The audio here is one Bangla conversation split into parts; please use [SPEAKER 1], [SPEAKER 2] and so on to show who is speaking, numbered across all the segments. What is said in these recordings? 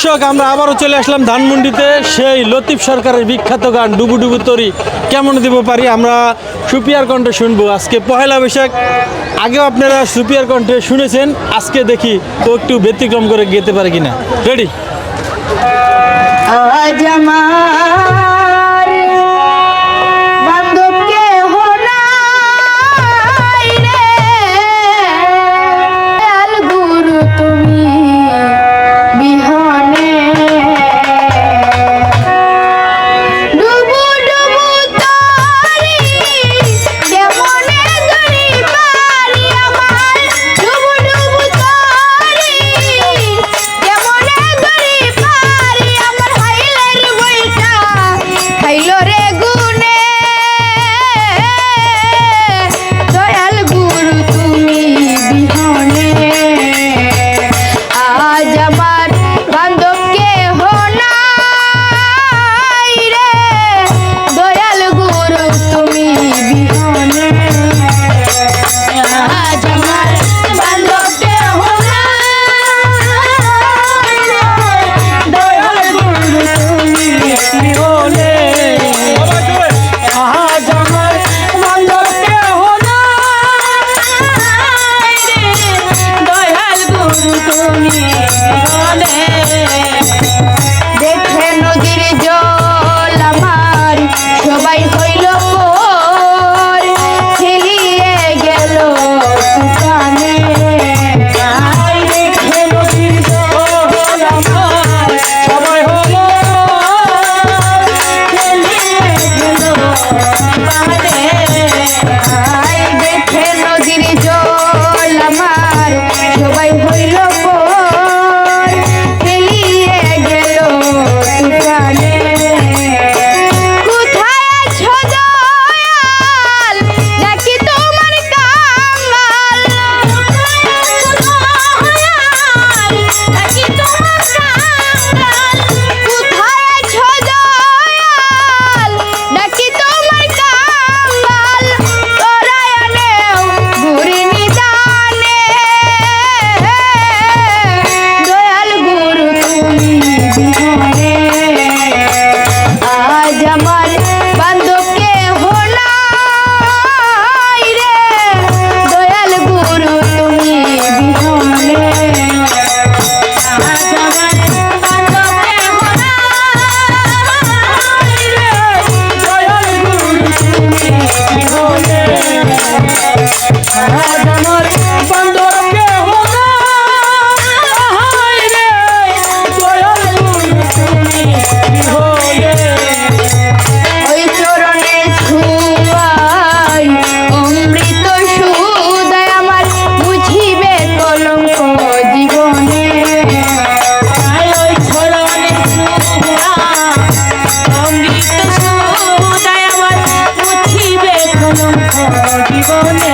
[SPEAKER 1] দর্শক, আমরা আবারও চলে আসলাম ধানমন্ডিতে। সেই লতিফ সরকারের বিখ্যাত গান, ডুবু ডুবু তরি, কেমন দিব পারি? আমরা সুপিয়ার কণ্ঠে শুনব আজকে পহেলা বৈশাখ। আগেও আপনারা সুপিয়ার কণ্ঠে শুনেছেন, আজকে দেখি ও একটু ব্যতিক্রম করে গেতে পারে কিনা। রেডি
[SPEAKER 2] মনে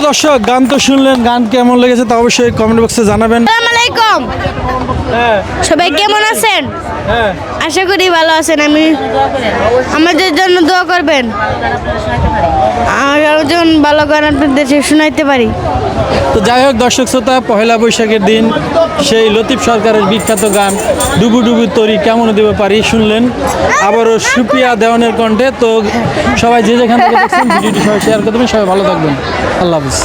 [SPEAKER 3] প্রিয় দর্শক গান তো শুনলেন গান কেমন লেগেছে তা অবশ্যই কমেন্ট বক্সে জানাবেন।
[SPEAKER 1] আলাইকুম।
[SPEAKER 3] হ্যাঁ।
[SPEAKER 1] সবাই কেমন আছেন?
[SPEAKER 3] হ্যাঁ।
[SPEAKER 1] আশা করি ভালো আছেন আমি আমাদের জন্য দোয়া করবেন। আমার যেমন ভালো গান আপনাদের শোনাইতে পারি।
[SPEAKER 3] তো যাই হোক, দর্শক শ্রোতা, পহেলা বৈশাখের দিন সেই লতিফ সরকারের বিখ্যাত গান, ডুবু ডুবু তরি কেমন দিতে পারি শুনলেন। আবারও সুপ্রিয়া দেওয়ানের কণ্ঠে। তো সবাই যে যেখান থেকে দেখছেন, ভিডিওটি সবাই শেয়ার করবেন সবাই ভালো থাকবেন। আল্লাহ হাফিজ।